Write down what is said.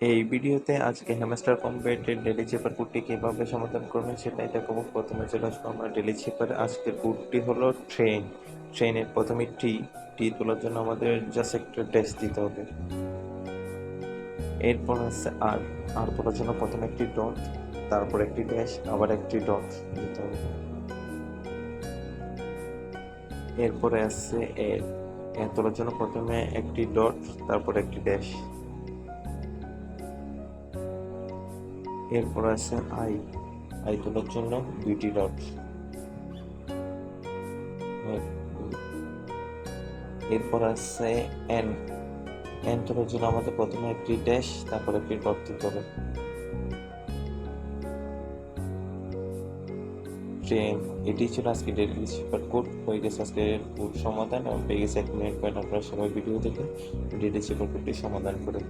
এই ভিডিওতে আজকে হ্যামস্টার কম্পেটের ডেলি চেপার কুটটি কীভাবে সমাধান করবেন সেটাই দেখাবো। প্রথমে চলে আসব আমরা ডেলি চেপার আজকের কোডটি হলো ট্রেন ট্রেনের প্রথমে টি টি তোলার জন্য আমাদের জাস্ট একটা ড্যাশ দিতে হবে। এরপর আছে আর আর তোলার জন্য প্রথমে একটি ডট তারপর একটি ড্যাশ আবার একটি ডট দিতে হবে। এরপরে এ এ তোলার জন্য প্রথমে একটি ডট তারপর একটি ড্যাশ এরপর আছে আই আই তোলার জন্য দুইটি ডট। এরপর আছে এন এন তোলার জন্য আমাদের প্রথমে একটি ড্যাশ তারপর একটি ডট দিতে হবে। ট্রেন এটি ছিল আজকে ডেলি শিপার কোড হয়ে গেছে আজকে কোড সমাধান এবং পেয়ে গেছে এক মিনিট পয়েন্ট আপনারা সবাই ভিডিও দেখে ডেলি শিপার কোডটি সমাধান করে।